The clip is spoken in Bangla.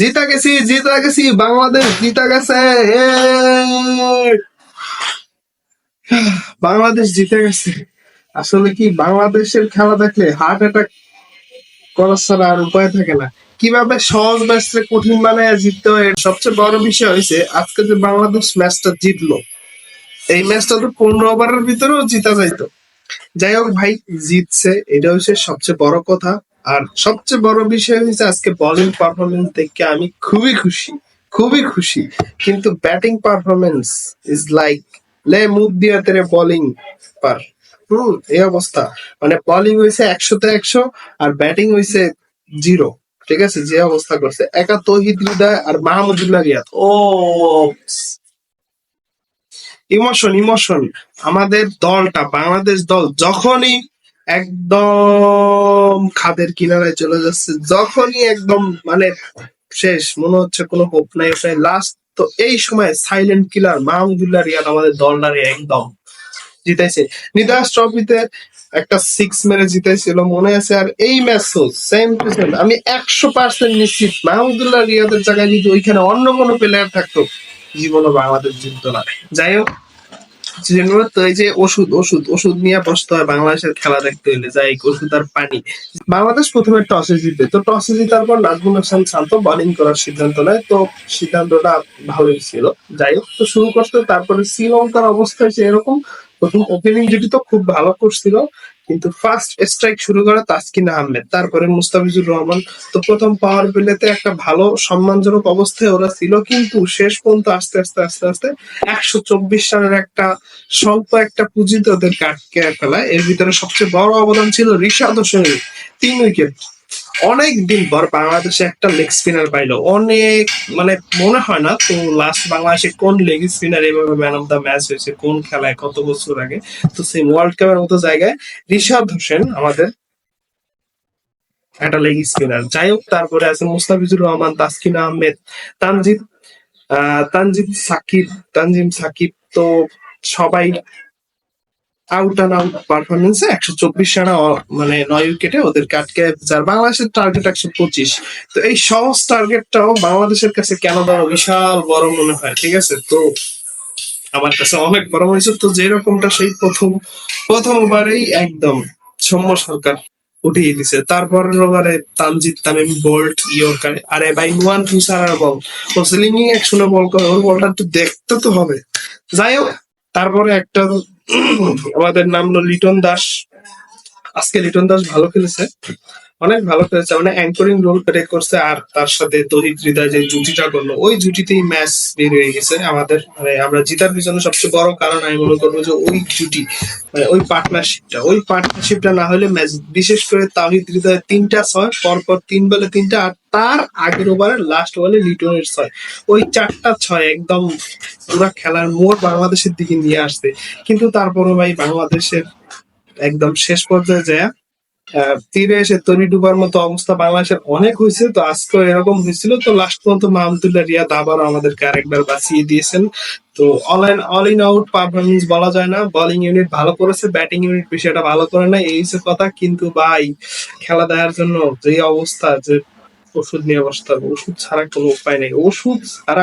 জিতা গেছি জিতা গেছি, বাংলাদেশ জিতা গেছে বাংলাদেশ জিতে গেছে। আসলে কি, বাংলাদেশের খেলা দেখলে হার্ট অ্যাটাক করার ছাড়া আর উপায় থাকে না। কীভাবে সহজ ম্যাচে কঠিন বানায় জিততে হয় সবচেয়ে বড় বিষয় হয়েছে আজকে যে বাংলাদেশ ম্যাচটা জিতলো, এই ম্যাচটা তো পনেরো ওভারের ভিতরেও জিতা যাইতো। যাই হোক ভাই, জিতছে, এটা হচ্ছে সবচেয়ে বড় কথা। আর সবচেয়ে বড় বিষয় হচ্ছে আজকে বোলিং পারফরমেন্স দেখে আমি খুবই খুশি খুবই খুশি। কিন্তু ব্যাটিং পারফরমেন্স ইজ লাইক লে মুভ দিয়া তেরে বোলিং পার। হুম এই অবস্থা। মানে বোলিং হয়েছে একশোতে একশো আর ব্যাটিং হয়েছে জিরো ঠিক আছে? যে অবস্থা করছে। একা তহিদ হৃদয় আর মাহমুদুল্লাহ রিয়াদ। ও ইমোশন ইমোশন আমাদের দলটা বাংলাদেশ দল যখনই একদম খাদের কিনারায় চলে যাচ্ছে। যখনই একদম মানে শেষ, মনে হচ্ছে কোনো হোপ নাই লাস্ট তো এই সময় সাইলেন্ট কিলার মাহমুদুল্লাহ রিয়াদ আমাদের দলটারে একদম জিতাইছে। নিদাস ট্রফিতে একটা সিক্স মেরে জিতাইছিল, মনে আছে? আর এই ম্যাচও সেম টু সেম আমি একশো পার্সেন্ট নিশ্চিত মাহমুদুল্লাহ রিয়াদের জায়গায় যদি ওইখানে অন্য কোনো প্লেয়ার থাকতো, জীবনও বাংলাদেশ জিততো না। যাই হোক এই যে ওষুধ ওষুধ ওষুধ নিয়ে বসতে হয় বাংলাদেশের খেলা দেখতে হলে যাই ওষুধ আর পানি। বাংলাদেশ প্রথমে টসে জিতবে। তো টসে জিতার পর নাজমুল হাসান শান্ত বোলিং করার সিদ্ধান্ত নেয়। তো সিদ্ধান্তটা ভালোই ছিল। যাই হোক, তো শুরু করতে তারপরে শ্রীলঙ্কার অবস্থা হচ্ছে এরকম। প্রথম ওপেনিং জুটি তো খুব ভালো করছিল, কিন্তু ফার্স্ট স্ট্রাইক শুরু করে তাসকিন আহমেদ। তারপরে মুস্তাফিজুর রহমান। তো প্রথম পাওয়ার প্লেতে একটা ভালো সম্মানজনক অবস্থায় ওরা ছিল, কিন্তু শেষ পর্যন্ত আস্তে আস্তে আস্তে আস্তে একশো চব্বিশ রানের একটা স্বল্প একটা পুঁজিতে ওদেরকে আটকে ফেলায়। এর ভিতরে সবচেয়ে বড় অবদান ছিল রিশাদ হোসেনের। তিন উইকেট অনেক দিন পর বাংলাদেশে একটা লেগ স্পিনার পাইলো। অনেক মানে মনে হয় না তো লাস্ট বাংলাদেশে কোন লেগ স্পিনার এভাবে ম্যান অফ দ্য ম্যাচ হয়েছে, কোন খেলায়, কত বছর আগে? তো সেই ওয়ার্ল্ড কাপের মতো জায়গায় রিশাদ হোসেন আমাদের একটা লেগ স্পিনার যাই হোক, তারপরে আছে মুস্তাফিজুর রহমান, তাসকিন আহমেদ, তানজিদ তানজিদ সাকিব, তানজিম সাকিব তো সবাই আউট অ্যান্ড আউট পারফরমেন্সে একশো চব্বিশ রানা মানে নয় উইকেটে ওদেরকে আটকে যার বাংলাদেশের টার্গেট একশো পঁচিশ। তো এই সহজ টার্গেটটাও বাংলাদেশের কাছে কেন বড় বিশাল বড় মনে হয়, ঠিক আছে? তো আমার কাছে অনেক বড় মনে হয়েছে। তো যেরকমটা সেই প্রথম প্রথম ওভারেই একদম সৌম্য সরকার উঠিয়ে দিছে তারপরের ওভারে তানজিদ, তামিম, বোল্ট, ইয়র্কারে, আরে ভাই নুয়ান তুষার বল। ও সিলিংই একশনে বল করে, ওর বলটা একটু দেখতে তো হবে। যাই হোক, তারপরে একটা আমাদের নামলো লিটন দাস। আজকে লিটন দাস ভালো খেলেছে। অনেক ভালো খেলেছে মানে অ্যাঙ্করিং রোল প্লে করছে আর তার সাথে তহিদ হৃদয় যে জুটিটা করল, ওই জুটিতেই ম্যাচ বের হয়ে গেছে আমাদের মানে আমরা জিতার পিছনে সবচেয়ে বড় কারণ আমি মনে করব যে ওই জুটি মানে ওই পার্টনারশিপটা ওই পার্টনারশিপটা না হলে ম্যাচ বিশেষ করে তাহিদ হৃদয় তিনটা ছয়, পরপর তিন বলে তিনটা, আর তার আগের ওভারে লাস্ট বলে লিটনের ছয়, ওই চারটা ছয় একদম পুরা খেলার মোড় বাংলাদেশের দিকে নিয়ে আসছে। কিন্তু তারপরও ভাই বাংলাদেশের একদম শেষ পর্যায়ে যায় তীরে এসে তরি ডুবার মতো অবস্থা বাংলাদেশের অনেক হয়েছে। তো আজকে এরকম হয়েছিল। তো লাস্ট পর্যন্ত মাহমুদুল্লাহ রিয়াদ আবারও আমাদেরকে আরেকবার বাঁচিয়ে দিয়েছেন। তো all in all in out performance বলা যায় না। বোলিং ইউনিট ভালো করেছে ব্যাটিং ইউনিট বিষয়টা ভালো করে না এই হচ্ছে কথা। কিন্তু ভাই, খেলা দেওয়ার জন্য যে অবস্থা, যে ওষুধ নিয়ে হবে, ওষুধ ছাড়া কোনো উপায় নেই। ওষুধ ছাড়া